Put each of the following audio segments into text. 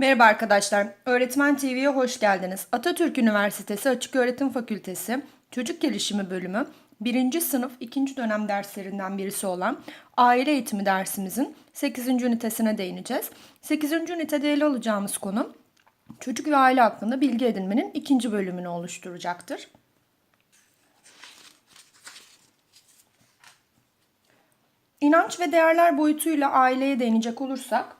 Merhaba arkadaşlar. Öğretmen TV'ye hoş geldiniz. Atatürk Üniversitesi Açık Öğretim Fakültesi Çocuk Gelişimi Bölümü 1. sınıf 2. dönem derslerinden birisi olan aile eğitimi dersimizin 8. ünitesine değineceğiz. 8. ünitede ele alacağımız konu çocuk ve aile hakkında bilgi edinmenin ikinci bölümünü oluşturacaktır. İnanç ve değerler boyutuyla aileye değinecek olursak,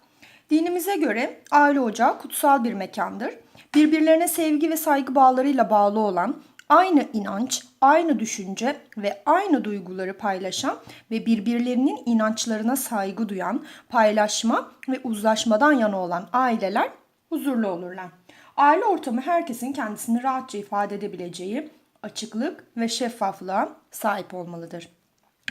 dinimize göre aile ocağı kutsal bir mekandır. Birbirlerine sevgi ve saygı bağlarıyla bağlı olan, aynı inanç, aynı düşünce ve aynı duyguları paylaşan ve birbirlerinin inançlarına saygı duyan, paylaşma ve uzlaşmadan yana olan aileler huzurlu olurlar. Aile ortamı herkesin kendisini rahatça ifade edebileceği açıklık ve şeffaflığa sahip olmalıdır.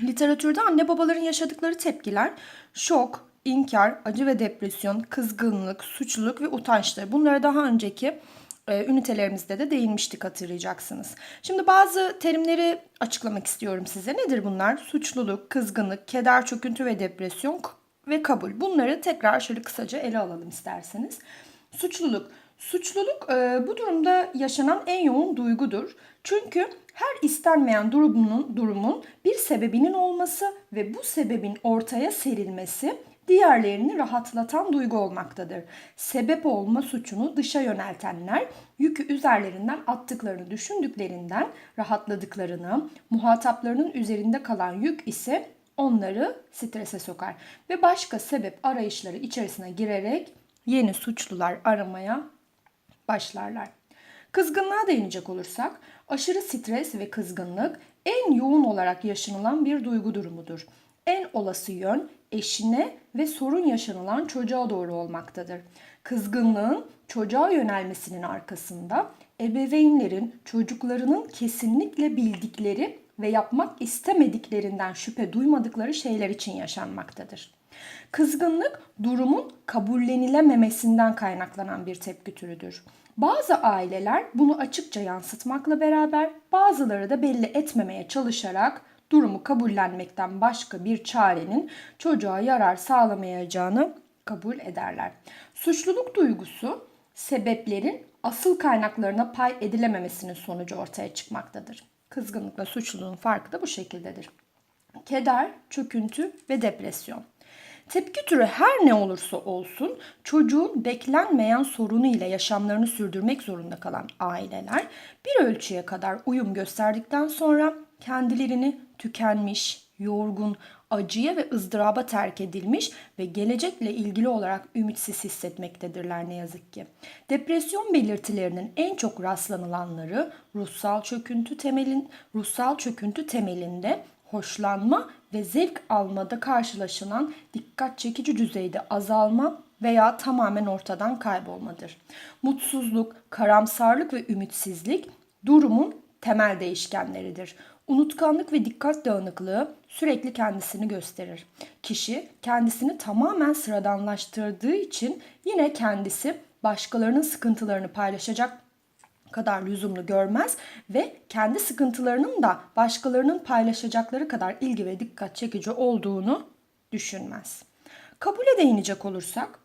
Literatürde anne babaların yaşadıkları tepkiler şok, inkar, acı ve depresyon, kızgınlık, suçluluk ve utançtır. Bunlara daha önceki e, ünitelerimizde de değinmiştik hatırlayacaksınız. Şimdi bazı terimleri açıklamak istiyorum size. Nedir bunlar? Suçluluk, kızgınlık, keder, çöküntü ve depresyon ve kabul. Bunları tekrar şöyle kısaca ele alalım isterseniz. Suçluluk. Suçluluk e, bu durumda yaşanan en yoğun duygudur. Çünkü her istenmeyen durumun, durumun bir sebebinin olması ve bu sebebin ortaya serilmesi diğerlerini rahatlatan duygu olmaktadır. Sebep olma suçunu dışa yöneltenler yükü üzerlerinden attıklarını düşündüklerinden rahatladıklarını, muhataplarının üzerinde kalan yük ise onları strese sokar ve başka sebep arayışları içerisine girerek yeni suçlular aramaya başlarlar. Kızgınlığa değinecek olursak, aşırı stres ve kızgınlık en yoğun olarak yaşanılan bir duygu durumudur. En olası yön eşine ve sorun yaşanılan çocuğa doğru olmaktadır. Kızgınlığın çocuğa yönelmesinin arkasında ebeveynlerin çocuklarının kesinlikle bildikleri ve yapmak istemediklerinden şüphe duymadıkları şeyler için yaşanmaktadır. Kızgınlık durumun kabullenilememesinden kaynaklanan bir tepki türüdür. Bazı aileler bunu açıkça yansıtmakla beraber bazıları da belli etmemeye çalışarak durumu kabullenmekten başka bir çarenin çocuğa yarar sağlamayacağını kabul ederler. Suçluluk duygusu sebeplerin asıl kaynaklarına pay edilememesinin sonucu ortaya çıkmaktadır. Kızgınlıkla suçluluğun farkı da bu şekildedir. Keder, çöküntü ve depresyon. Tepki türü her ne olursa olsun çocuğun beklenmeyen sorunu ile yaşamlarını sürdürmek zorunda kalan aileler bir ölçüye kadar uyum gösterdikten sonra kendilerini tükenmiş, yorgun, acıya ve ızdıraba terk edilmiş ve gelecekle ilgili olarak ümitsiz hissetmektedirler ne yazık ki. Depresyon belirtilerinin en çok rastlanılanları ruhsal çöküntü temelin ruhsal çöküntü temelinde hoşlanma ve zevk almada karşılaşılan dikkat çekici düzeyde azalma veya tamamen ortadan kaybolmadır. Mutsuzluk, karamsarlık ve ümitsizlik durumun temel değişkenleridir. Unutkanlık ve dikkat dağınıklığı sürekli kendisini gösterir. Kişi kendisini tamamen sıradanlaştırdığı için yine kendisi başkalarının sıkıntılarını paylaşacak kadar lüzumlu görmez ve kendi sıkıntılarının da başkalarının paylaşacakları kadar ilgi ve dikkat çekici olduğunu düşünmez. Kabule değinecek olursak,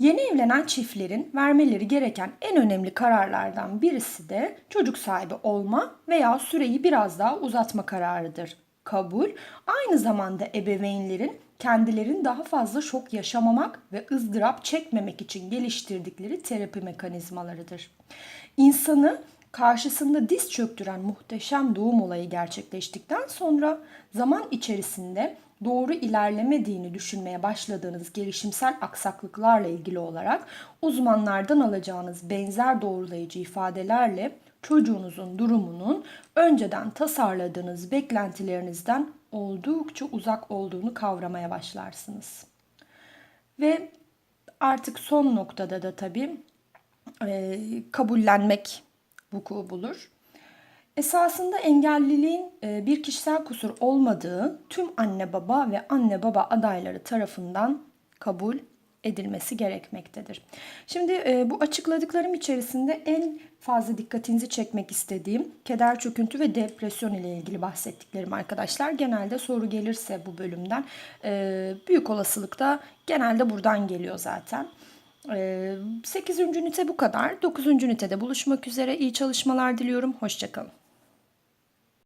yeni evlenen çiftlerin vermeleri gereken en önemli kararlardan birisi de çocuk sahibi olma veya süreyi biraz daha uzatma kararıdır. Kabul aynı zamanda ebeveynlerin kendilerini daha fazla şok yaşamamak ve ızdırap çekmemek için geliştirdikleri terapi mekanizmalarıdır. İnsanı karşısında diz çöktüren muhteşem doğum olayı gerçekleştikten sonra zaman içerisinde doğru ilerlemediğini düşünmeye başladığınız gelişimsel aksaklıklarla ilgili olarak uzmanlardan alacağınız benzer doğrulayıcı ifadelerle çocuğunuzun durumunun önceden tasarladığınız beklentilerinizden oldukça uzak olduğunu kavramaya başlarsınız. Ve artık son noktada da tabii e, kabullenmek vuku bulur. Esasında engelliliğin e, bir kişisel kusur olmadığı tüm anne baba ve anne baba adayları tarafından kabul edilmesi gerekmektedir. Şimdi e, bu açıkladıklarım içerisinde en fazla dikkatinizi çekmek istediğim keder, çöküntü ve depresyon ile ilgili bahsettiklerim arkadaşlar. Genelde soru gelirse bu bölümden e, büyük olasılıkla genelde buradan geliyor zaten. 8. ünite bu kadar. 9. ünitede buluşmak üzere. İyi çalışmalar diliyorum. Hoşçakalın.